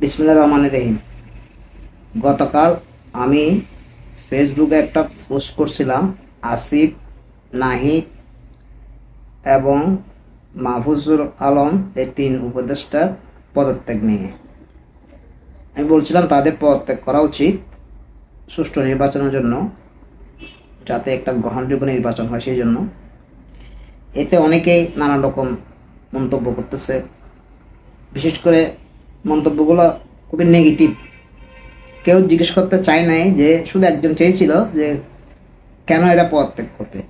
বিসমুল্লাহ রহমান রহিম। গতকাল আমি ফেসবুকে একটা পোস্ট করছিলাম, আসিফ, নাহিদ এবং মাহফুজুল আলম, এই তিন উপদেষ্টার পদত্যাগ নিয়ে। আমি বলছিলাম, তাদের পদত্যাগ করা উচিত সুষ্ঠু নির্বাচনের জন্য, যাতে একটা গ্রহণযোগ্য নির্বাচন হয় সেই জন্য। এতে অনেকেই নানা রকম মন্তব্য করতেছে। বিশেষ করে মন্তব্যগুলো খুবই নেগেটিভ কেউ জিজ্ঞেস করতে চায় নাই যে শুধু একজন চেয়েছিল যে কেন এরা পদত্যাগ করবে।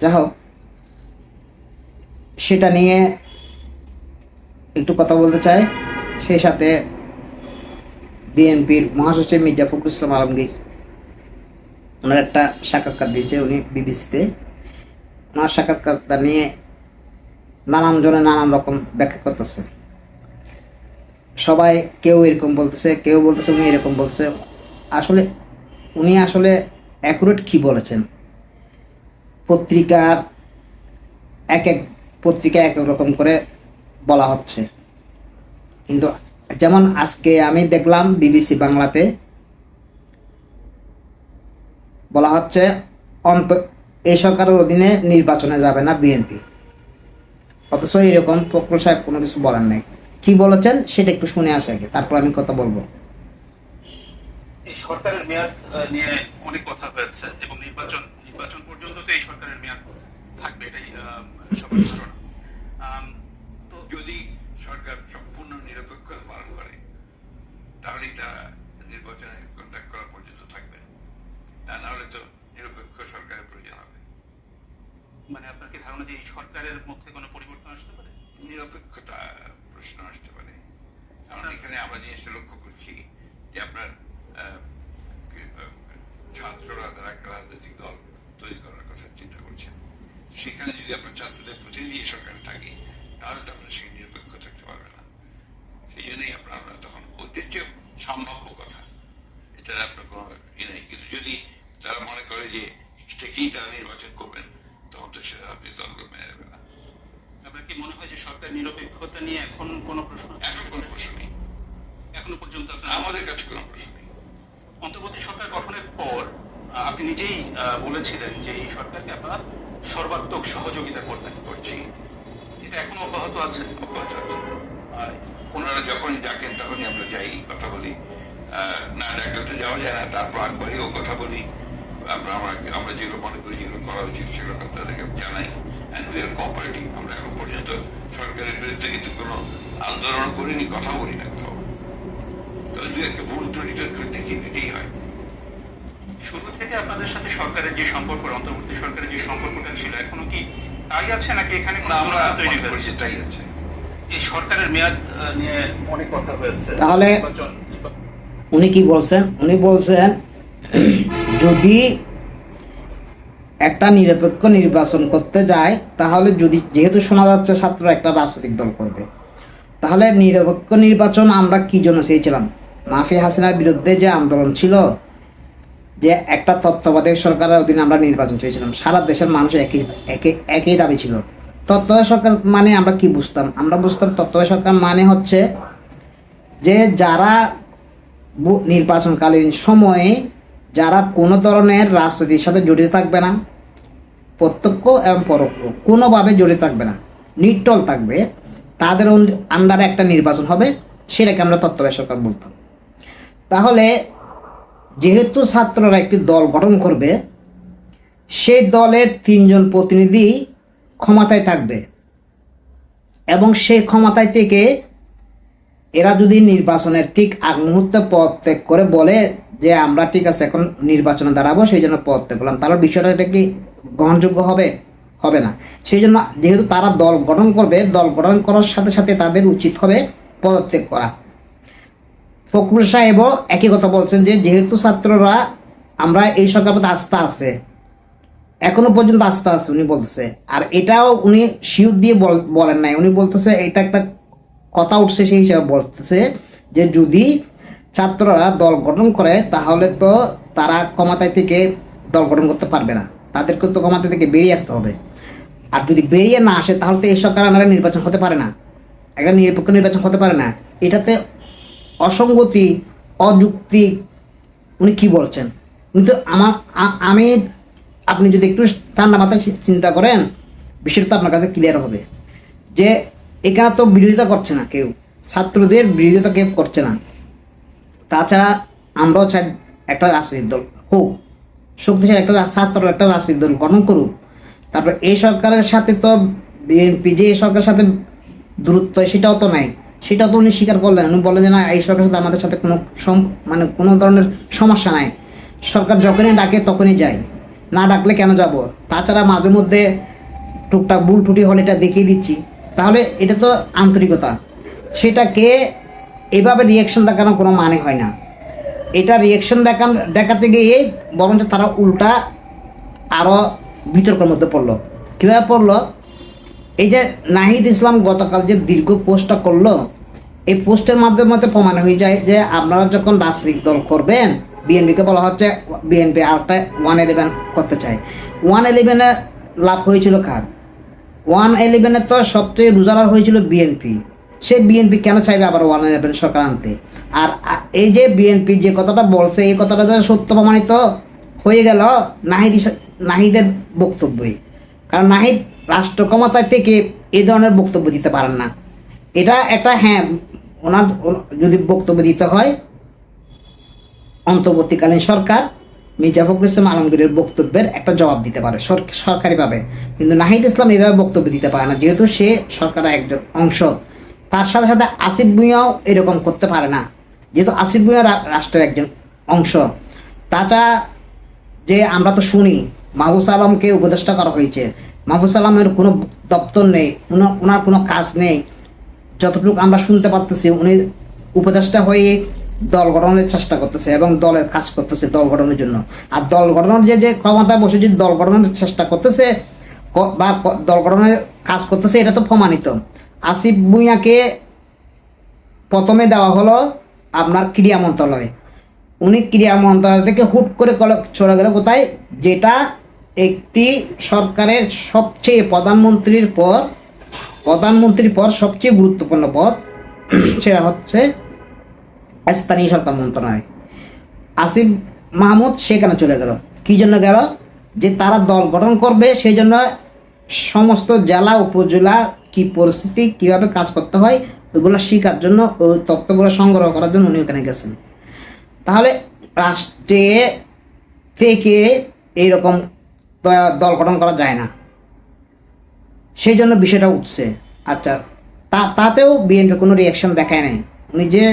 যা হোক, সেটা নিয়ে একটু কথা বলতে চাই। সেই সাথে বিএনপির মহাসচিব মির্জা ফখরুল ইসলাম আলমগীর, ওনার একটা সাক্ষাৎকার দিয়েছে উনি বিবিসিতে। ওনার সাক্ষাৎকারটা নিয়ে নানান জনে নানান রকম ব্যাখ্যা করতেছে। সবাই কেউ এরকম বলতেছে, কেউ বলতেছে উনি এরকম বলছে আসলে উনি আসলে অ্যাকুরেট কি বলেছেন? পত্রিকার এক এক পত্রিকা এক এক রকম করে বলা হচ্ছে। কিন্তু যেমন আজকে আমি দেখলাম বিবিসি বাংলাতে, বলা হচ্ছে অন্ত এই সরকারের অধীনে নির্বাচনে যাবে না বিএনপি। অথচ এরকম ফখরুল সাহেব কোনো কিছু বলার নেই। কি বলেছেন সেটা একটু শুনে আসে আগে তারপর আমি কথা বলব। সরকারের মেয়াদ নিয়ে অনেক কথা হয়েছে এবং নির্বাচন নির্বাচন পর্যন্ত তো এই সরকারের মেয়াদ থাকবে এটাই আহ, সবার ধারণা। তো যদি সরকার সম্পূর্ণ নিরপেক্ষতা পালন করে তাহলেই তারা নির্বাচনে কন্ট্যাক্ট করা পর্যন্ত থাকবে। তা না হলে তো নিরপেক্ষ সরকারের প্রয়োজন হবে। মানে আপনার কি ধারণা যে এই সরকারের মধ্যে কোনো পরিবর্তন আসতে পারে? নিরপেক্ষতা প্রশ্ন আসতে পারে কারণ এখানে আমরা জিনিসটা লক্ষ্য করছি যে আপনার ছাত্ররা তারা একটা রাজনৈতিক দল তৈরি করার কথা চিন্তা করছেন। সেখানে যদি আপনার ছাত্রদের প্রতিনিধি সরকার থাকে তাহলে তো আপনার সেই নিরপেক্ষ থাকতে পারবে না। সেই জন্যই আপনার আমরা তখন ওদের যে সম্ভাব্য কথা। এটা আপনার কোনো ই নেই। কিন্তু যদি তারা মনে করে যে থেকেই তারা নির্বাচন করবেন তখন তো সেটা আপনি দলকে মেনে নেবে না। আপনার কি মনে হয় যে সরকার নিরপেক্ষতা নিয়ে এখন কোনো প্রশ্ন? এখন কোনো প্রশ্ন নেই। এখনও পর্যন্ত আমাদের কাছে কোনো প্রশ্ন নেই। অন্তর্বর্তী সরকার গঠনের পর আপনি নিজেই বলেছিলেন যে এই সরকারকে আপনারা সর্বাত্মক সহযোগিতা করবেন করছি। এটা এখনও অব্যাহত আছে অব্যাহত আছে। ওনারা যখনই ডাকেন, তখনই আমরা যাই, কথা বলি। না ডাকলে তো যাওয়া যায় না তারপর আগবাড়িও কথা বলি। আমরা আমরা আমরা যেগুলো মনে করি, যেগুলো করা উচিত, সেগুলো তাদেরকে জানাই। অ্যান্ড উই আর কোঅপারেটিং আমরা এখন পর্যন্ত সরকারের বিরুদ্ধে কিন্তু কোনো আন্দোলন করিনি কথা বলি না। দু একটা ভুল ত্রুটি টুটি দেখি এটাই হয়। শুরু থেকে আপনাদের সাথে সরকারের যে সম্পর্ক অন্তর্বর্তী সরকারের যে সম্পর্কটা ছিল এখনও কি তাই আছে নাকি এখানে কোনো আমরা তৈরি মনে করছি তাই আছে। এই সরকারের মেয়াদ নিয়ে অনেক কথা হয়েছে। তাহলে উনি কি বলছেন? উনি বলছেন যদি একটা নিরপেক্ষ নির্বাচন করতে যায় তাহলে যদি যেহেতু শোনা যাচ্ছে ছাত্র একটা রাজনৈতিক দল করবে তাহলে নিরপেক্ষ নির্বাচন আমরা কি জন্য চেয়েছিলাম? মাফি হাসিনার বিরুদ্ধে যে আন্দোলন ছিল, যে একটা তত্ত্বাবধায়ক সরকারের অধীনে আমরা নির্বাচন চেয়েছিলাম, সারা দেশের মানুষ একই একই একই দাবি ছিল। তত্ত্বাবধায়ক সরকার মানে আমরা কি বুঝতাম? আমরা বুঝতাম তত্ত্বাবধায়ক সরকার মানে হচ্ছে যে যারা নির্বাচনকালীন সময়ে যারা কোনো ধরনের রাজনীতির সাথে জড়িত থাকবে না, প্রত্যক্ষ এবং পরোক্ষ, কোনোভাবে জড়িত থাকবে না নিটল থাকবে, তাদের আন্ডারে একটা নির্বাচন হবে, সেটাকে আমরা তত্ত্বাবধায়ক সরকার বলতাম। তাহলে যেহেতু ছাত্ররা একটি দল গঠন করবে, সেই দলের তিনজন প্রতিনিধি ক্ষমতায় থাকবে। এবং সেই ক্ষমতায় থেকে এরা যদি নির্বাচনের ঠিক আগ মুহূর্তে পদ ত্যাগ করে বলে যে, আমরা ঠিক আছে, এখন নির্বাচনে দাঁড়াবো সেই জন্য পদ ত্যাগ করলাম। তাহলে বিষয়টা এটা কি গ্রহণযোগ্য হবে? হবে না। সেই জন্য যেহেতু তারা দল গঠন করবে, দল গঠন করার সাথে সাথে তাদের উচিত হবে পদত্যাগ করা। ফখরুল সাহেবও একই কথা বলছেন যে, যেহেতু ছাত্ররা, আমরা এই সরকার প্রতি আস্থা আছে। এখনও পর্যন্ত আস্থা আছে, উনি বলতেছে। আর এটাও উনি শিওর দিয়ে বল- বলেন নাই। উনি বলতেছে, এটা একটা কথা উঠছে সেই হিসাবে বলতেছে যে, যদি ছাত্ররা দল গঠন করে, তাহলে তো তারা ক্ষমতায় থেকে দল গঠন করতে পারবে না। তাদেরকে তো ক্ষমতা থেকে বেরিয়ে আসতে হবে। আর যদি বেরিয়ে না আসে, তাহলে তো এই সরকার নির্বাচন হতে পারে না। একটা নিরপেক্ষ নির্বাচন হতে পারে না। এটাতে অসঙ্গতি, অযুক্তি, উনি কি বলছেন? উনি তো আমার আমি, আপনি যদি একটু ঠান্ডা মাথায় চিন্তা করেন, বিষয়টা তো আপনার কাছে ক্লিয়ার হবে। যে এখানে তো বিরোধিতা করছে না কেউ, ছাত্রদের বিরোধিতা কেউ করছে না। তাছাড়া আমরাও চাই একটা রাজনৈতিক দল হোক, শক্তিশালী একটা ছাত্র একটা রাজনৈতিক দল গঠন করুক। তারপর এই সরকারের সাথে তো বিএনপি যে সরকারের সাথে দূরত্ব, সেটাও তো নাই। সেটাও তো উনি স্বীকার করলেন। উনি বললেন যে, না, এই সরকারের সাথে আমাদের সাথে কোনো সম- মানে কোনো ধরনের সমস্যা নাই। সরকার যখনই ডাকে তখনই যাই। না ডাকলে কেন যাব? তাছাড়া মাঝে মধ্যে টুকটাক ভুল টুটি হলে এটা দেখিয়ে দিচ্ছি। তাহলে এটা তো আন্তরিকতা। সেটাকে এভাবে রিয়াকশন দেখানোর কোনো মানে হয় না। এটা রিয়াকশন দেখান, দেখাতে গিয়ে বরঞ্চ তারা উল্টা আরও বিতর্কের মধ্যে পড়ল। কীভাবে পড়ল? এই যে নাহিদ ইসলাম গতকাল যে দীর্ঘ পোস্টটা করল, এই পোস্টের মাধ্যমে প্রমাণ হয়ে যায় যে আপনারা যখন রাজনৈতিক দল করবেন, বিএনপিকে বলা হচ্ছে বিএনপি আরেকটা ওয়ান ইলেভেন করতে চায়। ওয়ান ইলেভেনে লাভ হয়েছিল কার? ওয়ান ইলেভেনে তো সবচেয়ে রুজালার হয়েছিল বিএনপি। সে বিএনপি কেন চাইবে আবার ওয়ান ইলেভেন সরকার আনতে? আর এই যে বিএনপি যে কথাটা বলছে, এই কথাটা যে সত্য প্রমাণিত হয়ে গেল নাহিদ নাহিদের বক্তব্যই কারণ নাহিদ রাষ্ট্র ক্ষমতায় থেকে এই ধরনের বক্তব্য দিতে পারেন না। এটা একটা হ্যাঁ ওনার যদি বক্তব্য দিতে হয়, অন্তর্বর্তীকালীন সরকার মির্জা ফখরুল ইসলাম আলমগীরের বক্তব্যের একটা জবাব দিতে পারে সরকারিভাবে। কিন্তু নাহিদ ইসলাম এইভাবে বক্তব্য দিতে পারে না, যেহেতু সে সরকারের একজন অংশ। তার সাথে সাথে আসিফ ভুঁইয়াও এরকম করতে পারে না। যেহেতু আসিফ ভুঁইয়া রাষ্ট্রের একজন অংশ। তাছাড়া যে আমরা তো শুনি মাহবুস আলমকে উপদেষ্টা করা হয়েছে। মাহবুস আলমের কোনো দপ্তর নেই ওনার কোনো কাজ নেই। যতটুকু আমরা শুনতে পারতেছি, উনি উপদেষ্টা হয়ে দল গঠনের চেষ্টা করতেছে এবং দলের কাজ করতেছে দল গঠনের জন্য। আর দল গঠনের যে যে ক্ষমতায় বসে যে দল গঠনের চেষ্টা করতেছে বা দল গঠনের কাজ করতেছে, এটা তো প্রমাণিত। আসিফ ভুঁইয়াকে প্রথমে দেওয়া হলো আপনার ক্রীড়া মন্ত্রণালয়। উনি ক্রীড়া মন্ত্রণালয় থেকে হুট করে চলে গেল কোথায়? যেটা একটি সরকারের সবচেয়ে প্রধানমন্ত্রীর পর প্রধানমন্ত্রীর পর সবচেয়ে গুরুত্বপূর্ণ পদ, সেটা হচ্ছে স্থানীয় সরকার মন্ত্রণালয়। আসিফ মাহমুদ সেখানে চলে গেল। কী জন্য গেল? যে তারা দল গঠন করবে সেই জন্য সমস্ত জেলা, উপজেলা কি পরিস্থিতি, কীভাবে কাজ করতে হয় ওইগুলো শেখার জন্য ওই তথ্যগুলো সংগ্রহ করার জন্য উনি ওখানে গেছেন। তাহলে রাষ্ট্রে থেকে এইরকম দল গঠন করা যায় না। সেই জন্য বিষয়টা উঠছে। আচ্ছা তা, তাতেও বিএনপি কোনো রিয়াকশন দেখায় নাই। উনি যে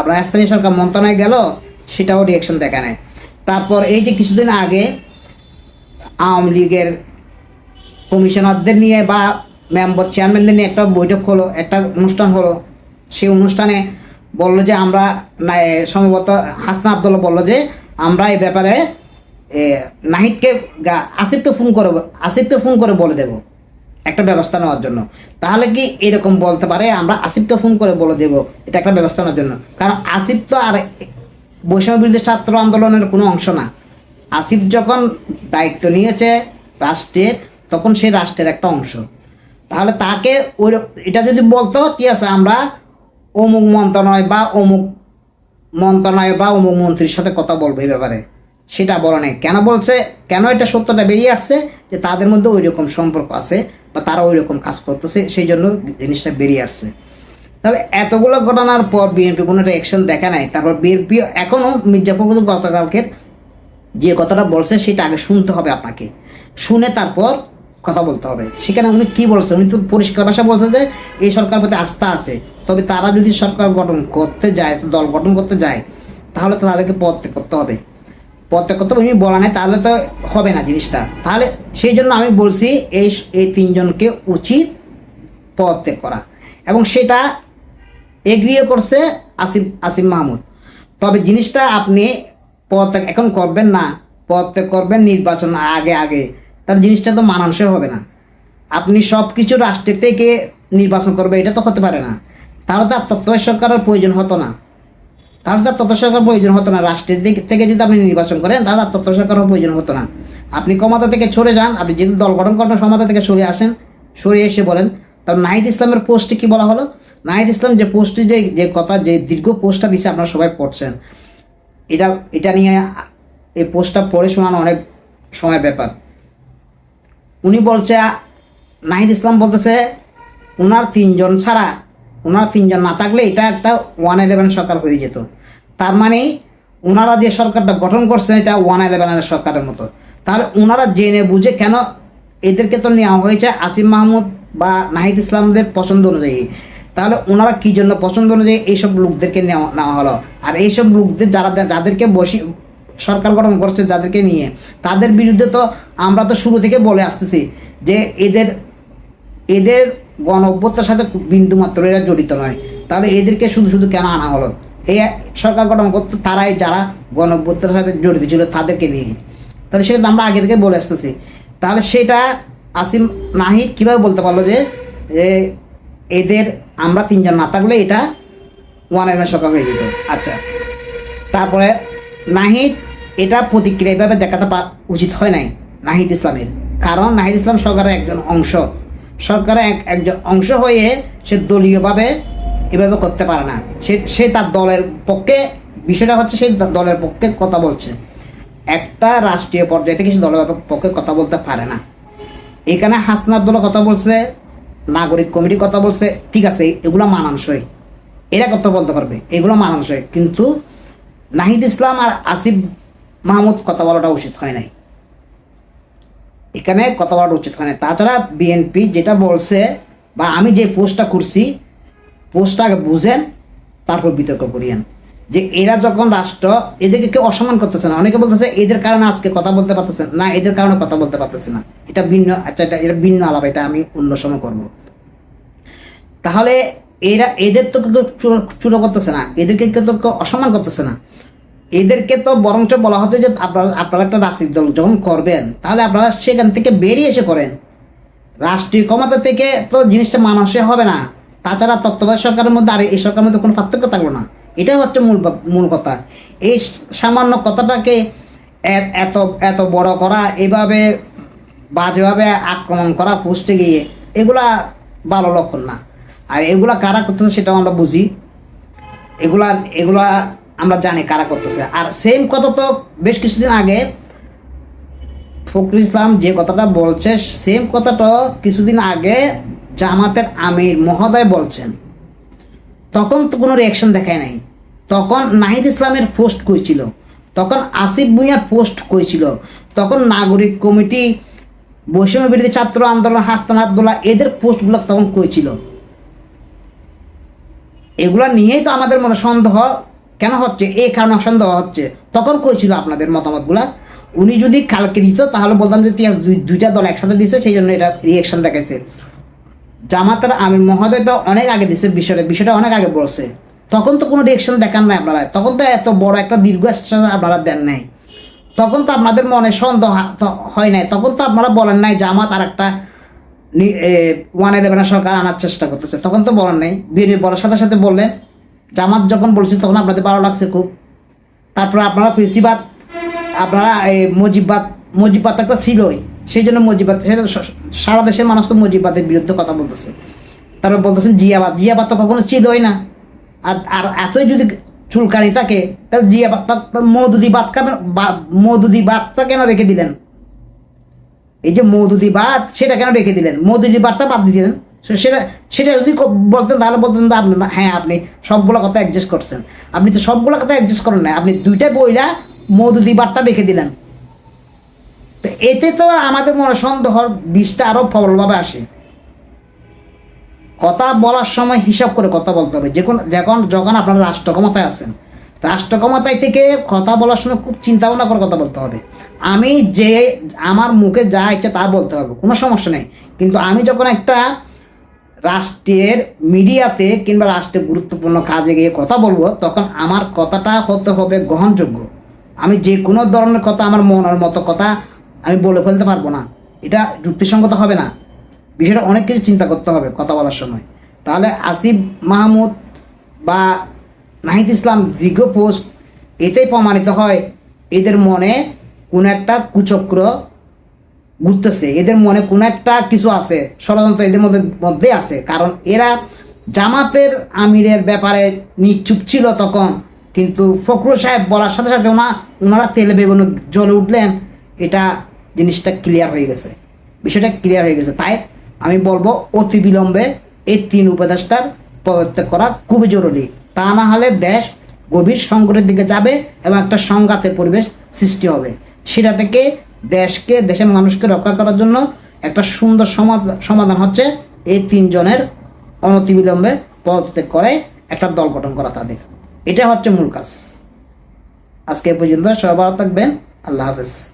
আপনার স্থানীয় সরকার মন্ত্রণালয়ে গেল, সেটাও রিয়াকশন দেখায় নাই। তারপর এই যে কিছুদিন আগে আওয়ামী লীগের কমিশনারদের নিয়ে বা মেম্বার চেয়ারম্যানদের নিয়ে একটা বৈঠক হলো, একটা অনুষ্ঠান হলো। সেই অনুষ্ঠানে বলল যে আমরা সম্ভবত হাসনা আবদুল্লাহ বলল যে, আমরা এই ব্যাপারে নাহিদকে আসিফকে ফোন করে আসিফকে ফোন করে বলে দেব, একটা ব্যবস্থা নেওয়ার জন্য। তাহলে কি এরকম বলতে পারে? আমরা আসিফকে ফোন করে বলে দেব, এটা একটা ব্যবস্থা নেওয়ার জন্য। কারণ আসিফ তো আর বৈষম্য বিরোধী ছাত্র আন্দোলনের কোনো অংশ না। আসিফ যখন দায়িত্ব নিয়েছে রাষ্ট্রের, তখন সেই রাষ্ট্রের একটা অংশ। তাহলে তাকে ওই এটা যদি বলতো ঠিক আছে, আমরা অমুক মন্ত্রণালয় বা অমুক মন্ত্রণালয় বা অমুক মন্ত্রীর সাথে কথা বলব এই ব্যাপারে। সেটা বলা নেই। কেন বলছে? কেন এটা সত্যটা বেরিয়ে আসছে? যে তাদের মধ্যে ওই রকম সম্পর্ক আছে বা তারা ওই রকম কাজ করতেছে, সেই জন্য জিনিসটা বেরিয়ে আসছে। তাহলে এতগুলো ঘটনার পর বিএনপি কোনো একটা অ্যাকশন দেখা নাই। তারপর বিএনপি এখনও মির্জাপুর গতকালকের যে কথাটা বলছে, সেটা আগে শুনতে হবে আপনাকে। শুনে তারপর কথা বলতে হবে। সেখানে উনি কী বলছে? উনি তো পরিষ্কার ভাষা বলছে যে, এই সরকার প্রতি আস্থা আছে। তবে তারা যদি সরকার গঠন করতে যায়, দল গঠন করতে যায়, তাহলে তাদেরকে পদত্যাগ করতে হবে। হবে উনি বলা নেই, তাহলে তো হবে না জিনিসটা। তাহলে সেই জন্য আমি বলছি, এই এই তিনজনকে উচিত পদ ত্যাগ করা। এবং সেটা এগ্রিয়ে করছে আসিফ আসিফ মাহমুদ। তবে জিনিসটা আপনি পদ ত্যাগ এখন করবেন না পদ ত্যাগ করবেন নির্বাচন আগে আগে। তার জিনিসটা তো মানানসই হবে না। আপনি সব কিছু রাষ্ট্রের থেকে নির্বাচন করবে, এটা তো হতে পারে না। তাহলে তার তত্ত্ব সরকারের প্রয়োজন হতো না। তাহলে তার তত্ত্ব সরকার প্রয়োজন হতো না। রাষ্ট্রের দিক থেকে যদি আপনি নির্বাচন করেন, তাহলে তার তত্ত্ব সরকারের প্রয়োজন হতো না। আপনি ক্ষমতা থেকে সরে যান, আপনি যেহেতু দল গঠন করবেন ক্ষমতা থেকে সরে আসেন, সরে এসে বলেন। তার নাহিদ ইসলামের পোস্টে কি বলা হলো? নাহিদ ইসলাম যে পোস্টে যে যে কথা, যে দীর্ঘ পোস্টটা দিছে, আপনারা সবাই পড়ছেন। এটা এটা নিয়ে এই পোস্টটা পড়ে শোনানো অনেক সময় ব্যাপার। উনি বলছে, নাহিদ ইসলাম বলতেছে ওনার তিনজন ছাড়া ওনার তিনজন না থাকলে এটা একটা ওয়ান ইলেভেন সরকার হয়ে যেত। তার মানে ওনারা যে সরকারটা গঠন করছেন, এটা ওয়ান ইলেভেনের সরকারের মতো। তাহলে ওনারা জেনে বুঝে কেন এদেরকে তো নেওয়া হয়েছে আসিম মাহমুদ বা নাহিদ ইসলামদের পছন্দ অনুযায়ী। তাহলে ওনারা কি জন্য পছন্দ অনুযায়ী এইসব লোকদেরকে নেওয়া নেওয়া হলো? আর এইসব লোকদের যারা, যাদেরকে বসি, সরকার গঠন করছে যাদেরকে নিয়ে, তাদের বিরুদ্ধে তো আমরা তো শুরু থেকে বলে আসতেছি যে এদের এদের গণ অভ্যুত্থার সাথে বিন্দু মাত্র এরা জড়িত নয়। তাহলে এদেরকে শুধু শুধু কেন আনা হলো? এই সরকার গঠন করতো তারাই যারা গণ সাথে জড়িত ছিল তাদেরকে নিয়ে। তাহলে সেটা তো আমরা আগে থেকে বলে আসতেছি। তাহলে সেটা আসিম নাহিদ কীভাবে বলতে পারল যে এদের আমরা তিনজন না থাকলে এটা ওয়ান এম সরকার হয়ে যেত। আচ্ছা। তারপরে নাহিদ এটা প্রতিক্রিয়া এভাবে দেখাতে উচিত হয় নাই, নাহিদ ইসলামের। কারণ নাহিদ ইসলাম সরকারের একজন অংশ। সরকারের এক একজন অংশ হয়ে সে দলীয়ভাবে এভাবে করতে পারে না। সে সে তার দলের পক্ষে, বিষয়টা হচ্ছে সে দলের পক্ষে কথা বলছে। একটা রাষ্ট্রীয় পর্যায়ে থেকে সে দলের পক্ষে কথা বলতে পারে না। এখানে হাসন আবদুল্লাহ কথা বলছে, নাগরিক কমিটি কথা বলছে, ঠিক আছে, এগুলো মানানসই। এরা কথা বলতে পারবে, এগুলো মানানসই। কিন্তু নাহিদ ইসলাম আর আসিফ মাহমুদ কথা বলাটা উচিত হয় নাই। এখানে কথা বলাটা উচিত হয় তাছাড়া বিএনপি যেটা বলছে বা আমি যে পোস্টটা করছি, পোস্টটা বুঝেন, তারপর বিতর্ক করিয়েন। যে এরা যখন রাষ্ট্র, এদেরকে কেউ অসম্মান করতেছে না। অনেকে বলতেছে, এদের কারণে আজকে কথা বলতে পারতেছে না। এদের কারণে কথা বলতে পারতেছে না। এটা ভিন্ন আচ্ছা এটা এটা ভিন্ন আলাপ, এটা আমি অন্য সময় করব। তাহলে এরা, এদের তো কেউ চুলো করতেছে না। এদেরকে কেউ তো অসম্মান করতেছে না। এদেরকে তো বরঞ্চ বলা হচ্ছে যে আপনারা আপনারা একটা রাজনৈতিক দল যখন করবেন, তাহলে আপনারা সেখান থেকে বেরিয়ে এসে করেন। রাষ্ট্রীয় ক্ষমতা থেকে তো জিনিসটা মানুষে হবে না। তাছাড়া তত্ত্বাবধায়ক সরকারের মধ্যে আর এই সরকারের মধ্যে কোনো পার্থক্য থাকল না। এটাই হচ্ছে মূল মূল কথা। এই সামান্য কথাটাকে এত এত বড় করা, এভাবে বাজেভাবে আক্রমণ করা পোস্টে গিয়ে, এগুলা ভালো লক্ষণ না। আর এগুলা কারা করতেছে সেটাও আমরা বুঝি। এগুলা এগুলা আমরা জানি কারা করতেছে। আর সেম কথা তো বেশ কিছুদিন আগে ফখরুল ইসলাম যে কথাটা বলছে সেম কথাটা কিছুদিন আগে জামাতের আমির মহোদয় বলছেন। তখন তো কোনো রিয়াকশন দেখায় নাই। তখন নাহিদ ইসলামের পোস্ট কইছিল তখন আসিফ ভুঁইয়ার পোস্ট কইছিল তখন নাগরিক কমিটি, বৈষম্য বিরোধী ছাত্র আন্দোলন হাস্তান আবদুল্লাহ, এদের পোস্টগুলো তখন কইছিল এগুলা নিয়েই তো আমাদের মনে সন্দেহ। কেন হচ্ছে? এই কারণে সন্দেহ হচ্ছে। তখন কইছিল আপনাদের মতামতগুলা। উনি যদি কালকে দিত, তাহলে বলতাম যে দুইটা দল একসাথে দিছে সেই জন্য এটা রিয়েকশন দেখাইছে। জামাতের আমির মহোদয় তো অনেক আগে দিছে বিষয়টা বিষয়টা অনেক আগে বলছে। তখন তো কোনো রিয়েকশন দেখান নাই আপনারা। তখন তো এত বড় একটা দীর্ঘ আপনারা দেন নাই। তখন তো আপনাদের মনে সন্দেহ হয় নাই। তখন তো আপনারা বলেন নাই, জামাত আর একটা ওয়ান ইলেভেনের সরকার আনার চেষ্টা করতেছে। তখন তো বলেন নাই। বিএনপি বলার সাথে সাথে বললেন জামাত যখন বলছি, তখন আপনাদের ভালো লাগছে খুব। তারপরে আপনারা পেশিবাদ আপনারা এই মজিবাদ মজিবাদ একটা ছিলই। সেই জন্য মজিবাদ সারা দেশের মানুষ তো মজিবাদের বিরুদ্ধে কথা বলতেছে। তারপর বলতেছেন জিয়াবাদ জিয়াবাদ তো কখনো ছিলই না। আর আর এতই যদি চুলকানি থাকে, তাহলে জিয়াবাদ মৌদুদি বাদ কেন মৌদুদি বাদটা কেন রেখে দিলেন? এই যে মৌদুদি বাদ সেটা কেন রেখে দিলেন? মৌদুদি বাদটা বাদ দিয়ে দিলেন? সেটা সেটা যদি বলতেন, তাহলে বলতেন তো আপনি হ্যাঁ আপনি সবগুলো কথা অ্যাডজাস্ট করছেন। আপনি তো সবগুলো কথা অ্যাডজাস্ট করেন না আপনি দুইটা বইলা মৌদুদি বাদটা রেখে দিলেন। তো এতে তো আমাদের মনে সন্দেহর বিষটা আরও প্রবলভাবে আসে। কথা বলার সময় হিসাব করে কথা বলতে হবে। যখন যখন যখন আপনারা রাষ্ট্র ক্ষমতায় আছেন রাষ্ট্র ক্ষমতায় থেকে কথা বলার সময় খুব চিন্তা ভাবনা করে কথা বলতে হবে। আমি যে আমার মুখে যা ইচ্ছে তা বলতে হবে। কোনো সমস্যা নেই। কিন্তু আমি যখন একটা রাষ্ট্রের মিডিয়াতে কিংবা রাষ্ট্রের গুরুত্বপূর্ণ কাজে গিয়ে কথা বলব, তখন আমার কথাটা হতে হবে গ্রহণযোগ্য। আমি যে কোনো ধরনের কথা আমার মনের মতো কথা আমি বলে ফেলতে পারব না। এটা যুক্তিসঙ্গত হবে না। বিষয়টা অনেক কিছু চিন্তা করতে হবে কথা বলার সময়। তাহলে আসিফ মাহমুদ বা নাহিদ ইসলাম দীর্ঘ পোস্ট এতেই প্রমাণিত হয়, এদের মনে কোনো একটা কুচক্র ঘুরতেছে। এদের মনে কোনো একটা কিছু আছে, ষড়যন্ত্র এদের মধ্যে মধ্যে আছে। কারণ এরা জামাতের আমিরের ব্যাপারে নিশ্চুপ ছিল তখন, কিন্তু ফখরুল সাহেব বলার সাথে সাথে ওনা, ওনারা তেলে বেগুনে জ্বলে উঠলেন। এটা জিনিসটা ক্লিয়ার হয়ে গেছে। বিষয়টা ক্লিয়ার হয়ে গেছে। তাই আমি বলব, অতি বিলম্বে এই তিন উপদেষ্টার পদত্যাগ করা খুবই জরুরি। তা না হলে দেশ গভীর সংকটের দিকে যাবে এবং একটা সংঘাতের পরিবেশ সৃষ্টি হবে। সেটা থেকে দেশকে, দেশের মানুষকে রক্ষা করার জন্য একটা সুন্দর সমাধা- সমাধান হচ্ছে এই তিনজনের অনতিবিলম্বে পদত্যাগ করে একটা দল গঠন করা তাদের। এটা হচ্ছে মূল কাজ। আজকে পর্যন্ত সবাই ভালো থাকবেন। আল্লাহ হাফেজ।